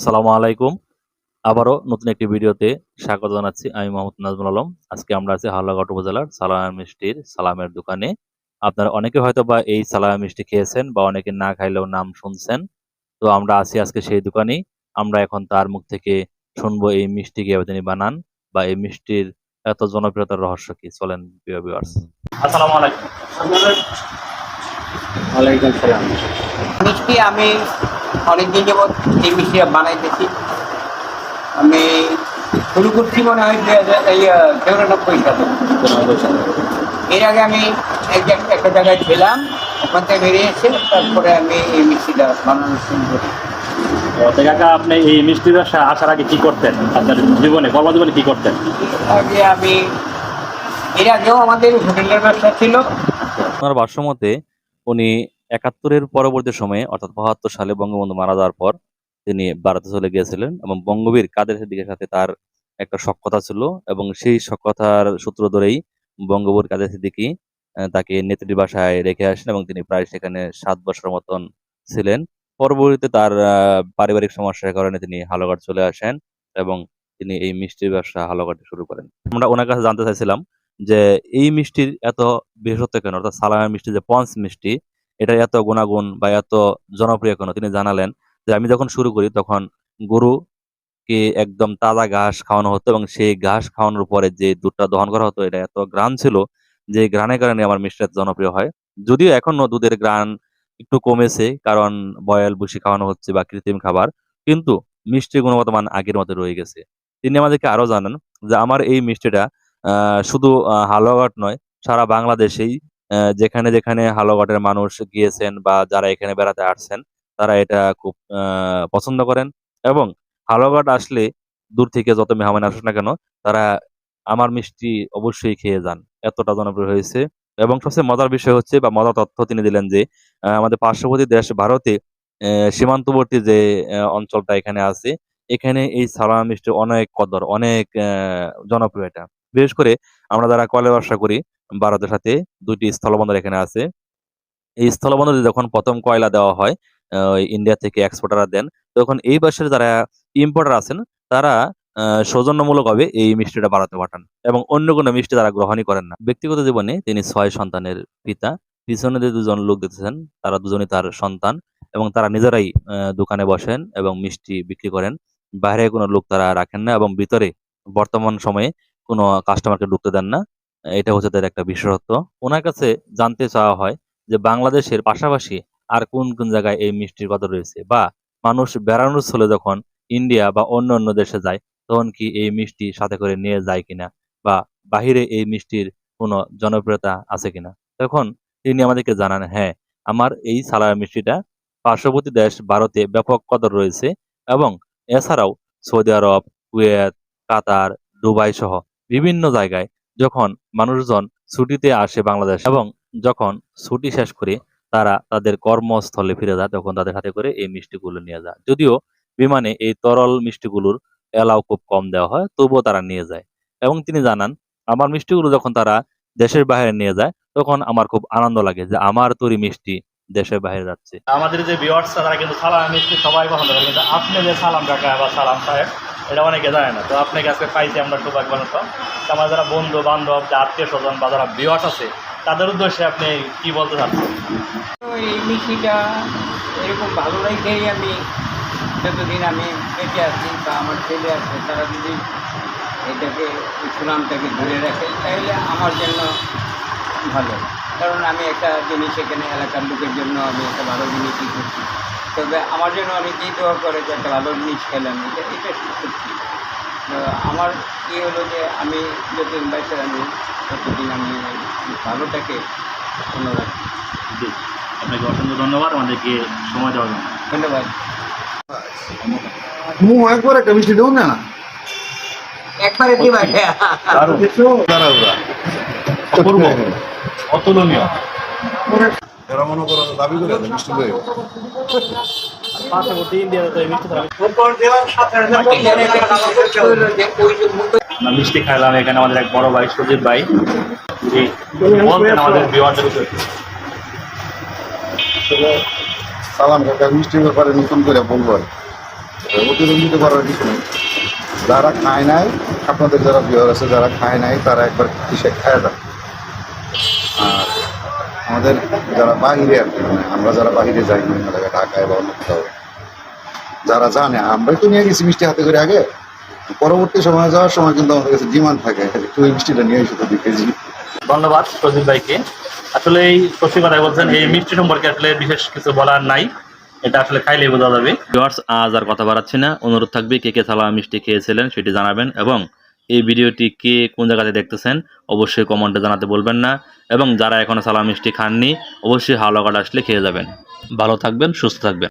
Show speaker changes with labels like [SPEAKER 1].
[SPEAKER 1] আসসালামু আলাইকুম। আবারও নতুন একটি ভিডিওতে স্বাগত জানাচ্ছি আমি মোহাম্মদ নাজমুল আলম। আজকে আমরা আছি হাল্লাঘাট উপজেলার সালাম মিষ্টির সালামের দোকানে। আপনারা অনেকে হয়তো বা এই সালাম মিষ্টি খেয়েছেন বা অনেকে না খাইলেও নাম শুনছেন। তো আমরা আছি আজকে সেই দোকানেই। আমরা এখন তার মুখ থেকে শুনব এই মিষ্টি কীভাবে তিনি বানান বা এই মিষ্টির এত জনপ্রিয়তার রহস্য কি? চলেন প্রিয় ভিউয়ার্স আসসালামু আলাইকুম।
[SPEAKER 2] ওয়ালাইকুম সালাম মিষ্টি আমি অনেকদিন যাবৎ এই মিষ্টি বানাইতেছি। আমি শুরু করছি মনে হয় দুই হাজার এই চৌরানব্বই সালে। এর আগে আমি এক জায়গায়- একটা জায়গায় ছিলাম ওখান থেকে বেরিয়ে এসে তারপরে আমি এই মিষ্টিটা বানানো শুরু করি।
[SPEAKER 3] কাকা আপনি এই মিষ্টি ব্যবসা আসার আগে কি করতেন? আপনার জীবনে কর্মজীবনে কি করতেন?
[SPEAKER 2] আগে আমি এর আগেও আমাদের হোটেলের ব্যবসা ছিল।
[SPEAKER 1] ওনার ভাষ্যমতে উনি একাত্তরের পরবর্তী সময়ে, অর্থাৎ বাহাত্তর সালে বঙ্গবন্ধু মারা যাওয়ার পর, তিনি ভারতে চলে গিয়েছিলেন এবং বঙ্গবীর কাদের সিদ্দিকের সাথে তার একটা সক্ষতা ছিল এবং সেই সক্ষতার সূত্র ধরেই বঙ্গবীর কাদের সিদ্দিকী তাকে নেত্রী বাসায় রেখে আসেন এবং তিনি প্রায় সেখানে সাত বছর মতন ছিলেন। পরবর্তীতে তার পারিবারিক সমস্যার কারণে তিনি হালঘাট চলে আসেন এবং তিনি এই মিষ্টির ব্যবসা হালঘাটে শুরু করেন। আমরা ওনার কাছে জানতে চাইছিলাম যে এই মিষ্টির এত বিশেষত্ব কেন? অর্থাৎ সালামের মিষ্টি যে পঞ্চ মিষ্টি এটা এত গুণাগুণ বা এত জনপ্রিয় কেন? তিনি জানালেন যে, আমি যখন শুরু করি তখন গরুকে একদম তাজা ঘাস খাওয়ানো হতো এবং সেই ঘাস খাওয়ানোর পরে যে দুধটা দহন করা হতো, এটা এত গ্রান ছিল যে গ্রানের কারণে আমার মিষ্টি জনপ্রিয় হয়। যদিও এখনও দুধের গ্রান একটু কমেছে কারণ বয়েল, ভুসি খাওয়ানো হচ্ছে বা কৃত্রিম খাবার, কিন্তু মিষ্টির গুণগত মান আগের মতো রয়ে গেছে। তিনি আমাদেরকে আরও জানান যে, আমার এই মিষ্টিটা শুধু হালুয়াঘাট নয়, সারা বাংলাদেশেই যেখানে যেখানে হালুয়াঘাটের মানুষ গিয়েছেন বা যারা এখানে বেড়াতে আসছেন, তারা এটা খুব পছন্দ করেন। এবং হালুয়াঘাট আসলে দূর থেকে যত মেহমান আসুক না কেন, তারা আমার মিষ্টি অবশ্যই খেয়ে যান, এতটা জনপ্রিয় হয়েছে। এবং সবচেয়ে মজার বিষয় হচ্ছে বা মজার তথ্য তিনি দিলেন যে আমাদের পার্শ্ববর্তী দেশ ভারতে সীমান্তবর্তী যে অঞ্চলটা এখানে আছে, এখানে এই সালামা মিষ্টি অনেক কদর, অনেক জনপ্রিয় এটা। বিশেষ করে আমরা যারা কলে ব্যবসা করি ভারতের সাথে দুইটি স্থলবন্দর এখানে আছে। এই স্থলবন্দরে যখন প্রথম কয়লা দেওয়া হয় ইন্ডিয়া থেকে এক্সপোর্টাররা দেন, তখন এই বাসের যারা ইম্পোর্টার আছেন, তারা সৌজন্যমূলকভাবে এই মিষ্টিটা ভারতে পাঠান এবং অন্য কোনো মিষ্টি তারা গ্রহণই করেন না। ব্যক্তিগত জীবনে তিনি ছয় সন্তানের পিতা, পিছনে যে দুজন লোক দেখতেছেন, তারা দুজনই তার সন্তান এবং তারা নিজেরাই দোকানে বসেন এবং মিষ্টি বিক্রি করেন। বাইরে কোনো লোক তারা রাখেন না এবং ভিতরে বর্তমান সময়ে কোনো কাস্টমারকে ঢুকতে দেন না। এটা হচ্ছে তাদের একটা বিশেষত্ব। ওনার কাছে জানতে চাওয়া হয় যে বাংলাদেশের পাশাপাশি আর কোন কোন জায়গায় এই মিষ্টির কথা রয়েছে বা মানুষ বেড়ানোর স্থলে যখন ইন্ডিয়া বা অন্য অন্য দেশে যায়, তখন কি এই মিষ্টি সাথে করে নিয়ে যায় কিনা বা বাহিরে এই মিষ্টির কোনো জনপ্রিয়তা আছে কিনা? তখন তিনি আমাদেরকে জানান হ্যাঁ আমার এই সালার মিষ্টিটা পার্শ্ববর্তী দেশ ভারতে ব্যাপক কদর রয়েছে এবং এছাড়াও Saudi Arab, Kuwait, Qatar Dubai সহ বিভিন্ন জায়গায় যখন মানুষজন ছুটিতে আসে বাংলাদেশ এবং যখন ছুটি শেষ করে তারা তাদের কর্মস্থলে ফিরে যায়, তখন তাদের হাতে করে এই মিষ্টিগুলো নিয়ে যায়। যদিও বিমানে এই তরল মিষ্টিগুলোর এলাও খুব কম দেওয়া হয়, তবুও তারা নিয়ে যায়। এবং তিনি জানান, আমার মিষ্টিগুলো যখন তারা দেশের বাইরে নিয়ে যায়, তখন আমার খুব আনন্দ লাগে যে আমার তৈরি মিষ্টি দেশের বাইরে যাচ্ছে।
[SPEAKER 3] আমাদের যে ভিওয়ার্স তারা কিন্তু সালাম মিষ্টি সবাই পছন্দ করে, কিন্তু আপনি যে সালাম কাকা বা সালাম সাহেব এটা অনেকে জানে না। তো আপনাকে আজকে পাইছি আমরা সৌভাগ্যবান তো তো আমার যারা বন্ধু, বান্ধব, যে আত্মীয় স্বজন বা যারা ভিওয়ার্স আছে, তাদের উদ্দেশ্যে আপনি কি বলতে
[SPEAKER 2] তো এই মিষ্টিটা এরকম ভালো রেখেই আমি যতদিন আমি বেঁচে আছি বা আমার ছেলে আছে, তারা যদি এটাকে সুনামটাকে ধরে রাখে, তাহলে আমার জন্য ভালো। কারণ আমি একটা জিনিস এখানে এলাকার লোকের জন্য আমি একটা ভালো জিনিসই করছি। তবে আমার জন্য অনেকেই দোয়া করে যে একটা ভালো জিনিস খেলাম এটা এটা সত্যি তো আমার কি হলো যে আমি যতদিন বাইসে আমি ততদিন আমি ভালোটাকে রাখি।
[SPEAKER 3] জি। আপনাকে অসংখ্য ধন্যবাদ। আমাদেরকে সময় দেওয়ার জন্য।
[SPEAKER 2] ধন্যবাদ।
[SPEAKER 4] মুখ একবার একটা মিষ্টি দেবো না?
[SPEAKER 2] একবারে দিবা
[SPEAKER 3] অপূর্ব। অতুলনীয়।
[SPEAKER 4] এরা মনে করো দাবি করে মিষ্টি
[SPEAKER 3] এই মিষ্টি খাইলাম এখানে আমাদের এক বড় ভাই সুজিত ভাই। আমাদের
[SPEAKER 4] সালাম কাকা মিষ্টির ব্যাপারে নতুন করে বলব আর অতিরঞ্জিত করার কিছু নেই। যারা খায় নাই আপনাদের যারা বিহার আছে যারা খায় নাই তারা একবার কিসে খায় যাবে আর আমাদের যারা বাহিরে আর কি মানে আমরা যারা বাহিরে যাই বিভিন্ন জায়গায় ঢাকায় বা অন্য কোথাও যারা জানে আমরাই তো নিয়ে গেছি মিষ্টি হাতে করে আগে। পরবর্তী সময় যাওয়ার সময় কিন্তু আমাদের কাছে ডিমান্ড থাকে একটু মিষ্টিটা নিয়ে এসে তো দুই কেজি।
[SPEAKER 3] ধন্যবাদ প্রদীপ ভাইকে। আসলে এই সত্যি কথা বলছেন এই মিষ্টি সম্পর্কে আসলে বিশেষ কিছু বলার নাই। এটা আসলে খাইলেই বোঝা যাবে।
[SPEAKER 1] ভিউয়ার্স আজ আর কথা বাড়াচ্ছি না। অনুরোধ থাকবে কে কে থালা মিষ্টি খেয়েছিলেন সেটি জানাবেন এবং এই ভিডিওটি কে কোন জায়গাতে দেখতেছেন, অবশ্যই কমেন্টে জানাতে বলবেন না। এবং যারা এখনও সালামিষ্টি খাননি, অবশ্যই হাওলা কাটা আসলে খেয়ে যাবেন। ভালো থাকবেন, সুস্থ থাকবেন।